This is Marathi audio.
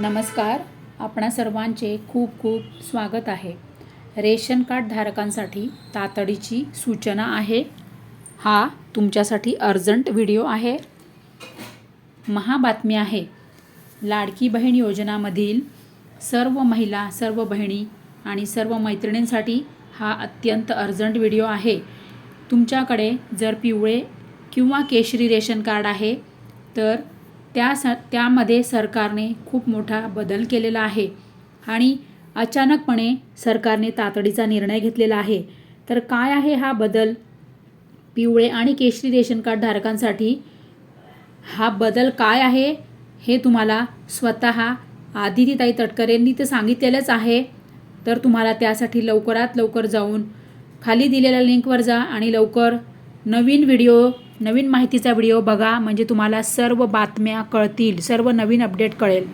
नमस्कार. आपणा सर्वांचे खूप खूप स्वागत आहे. रेशन कार्ड धारकांसाठी तातडीची सूचना आहे. हा तुमच्यासाठी अर्जंट व्हिडिओ आहे. महाबातमी आहे. लाडकी बहीण योजनामधील सर्व महिला सर्व बहिणी आणि सर्व मैत्रिणींसाठी हा अत्यंत अर्जंट व्हिडिओ आहे. तुमच्याकडे जर पिवळे किंवा केशरी रेशन कार्ड आहे तर त्या स त्यामध्ये सरकारने खूप मोठा बदल केलेला आहे. आणि अचानकपणे सरकारने तातडीचा निर्णय घेतलेला आहे. तर काय आहे हा बदल? पिवळे आणि केशरी रेशन कार्ड धारकांसाठी हा बदल काय आहे हे तुम्हाला स्वतः आदितीताई तटकरेंनी तर सांगितलेलंच आहे. तर तुम्हाला त्यासाठी लवकरात लवकर जाऊन खाली दिलेल्या लिंकवर जा आणि लवकर नवीन व्हिडिओ नवीन माहितीचा व्हिडिओ बघा म्हणजे तुम्हाला सर्व बातम्या कळतील सर्व नवीन अपडेट कळेल.